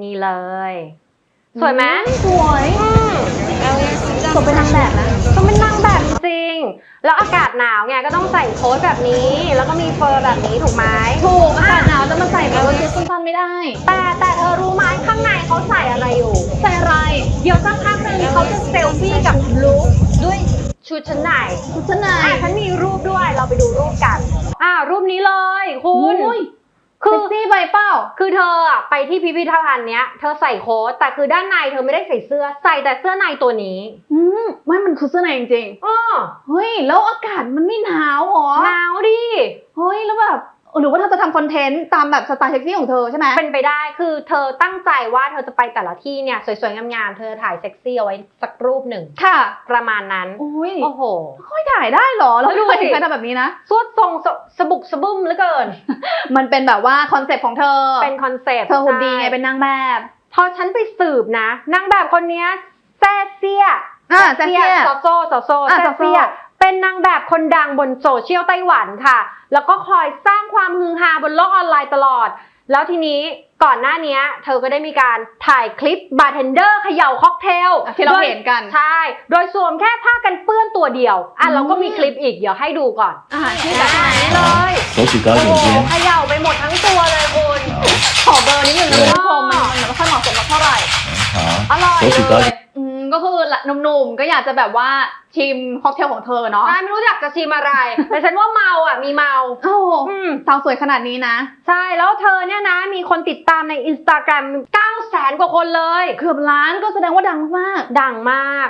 นี่เลย สวยไหมสวยอืมสมเป็นนางแบบนะต้องเป็นนางแบบจริง แล้วอากาศหนาวไงก็ต้องใส่โค้ทแบบนี้ แล้วก็มีเฟอร์แบบนี้ถูกไหมถูกอากาศหนาวจะมาใส่แบบว่าชุดสั้นๆไม่ได้ แต่แต่เธอรู้ไหมข้างในเขาใส่อะไรอยู่ใส่อะไร เดี๋ยวสักพักหนึ่งเขาจะเซลฟี่กับลุคด้วยชุดชั้นในชุดชั้นในอะฉันมีรูปด้วยเราไปดูรูปกัน อ่ารูปนี้เลยคุคุณณคืคืออซี่ใบ เป้าคือเธออะไปที่พิพิธภัณฑ์เนี้ย เธอใส่โค้ทแต่คือด้านในเธอไม่ได้ใส่เสื้อ ใส่แต่เสื้อในตัวนี้อืมไม่มันคือเสื้อในจริงอ้อๆเฮ้ย แล้วอากาศมันไม่หนาวหรอ หนาวดิ เฮ้ย แล้วแบบ หรือว่าเธอจะทำคอนเทนต์ตามแบบสไตล์เซ็กซี่ของเธอใช่ไหมเป็นไปได้ คือเธอตั้งใจว่าเธอจะไปแต่ละที่เนี่ย สวยๆ งามๆ เธอถ่ายเซ็กซี่เอาไว้สักรูปหนึ่ง ค่ะ ประมาณนั้น โอ้ยโอ้โห ค่อยถ่ายได้เหรอ แล้วดูดูสิสิ ใครทำแบบนี้นะสวดทรงสสบุ กสะบึ้มเหลือเกิน มันเป็นแบบว่าคอนเซ็ปต์ของเธอ เป็นคอนเซปต์เธอหุ่นดีไงใช่เป็นนางแบบ พอฉันไปสืบนะนางแบบคนเนี้ยแซ่เซียอะแซ่เซี่ยซอโซซอโซอะแซ่ซอโซ่เซียเป็นนางแบบคนดังบนโซเชียลไต้หวันค่ะ แล้วก็คอยสร้างความฮือฮาบนโลกออนไลน์ตลอด แล้วทีนี้ก่อนหน้านี้เธอก็ได้มีการถ่ายคลิปบาร์เทนเดอร์เขย่าค็อกเทลที่เราเห็นกัน ใช่ โดยสวมแค่ผ้ากันเปื้อนตัวเดียว อะเราก็มีคลิปอีกเดี๋ยวให้ดูก่อนอ่าที่แบบไหนเลยโอ้โหเขย่าไปหมดทั้งตัวเลยคุณขอเบอร์นิดนึงนะคุณผู้ชมมันมันไม่ค่อยเหมาะสมกัเท่าไหร่อร่อยเลย ก็คือหนุ่มๆก็อยากจะแบบว่าชิมค็อกเทลของเธอเนาะใช่ไม่รู้อยากจะชิมอะไร แต่ฉันว่าเมาอะมีเมาโอ้โหอืมสาวสวยขนาดนี้นะ ใช่แล้วเธอเนี่ยนะ มีคนติดตามในอินสตาแกรม9 0 0แสนกว่าคนเลย เกือบล้านก็แสดงว่าดังมากดังมาก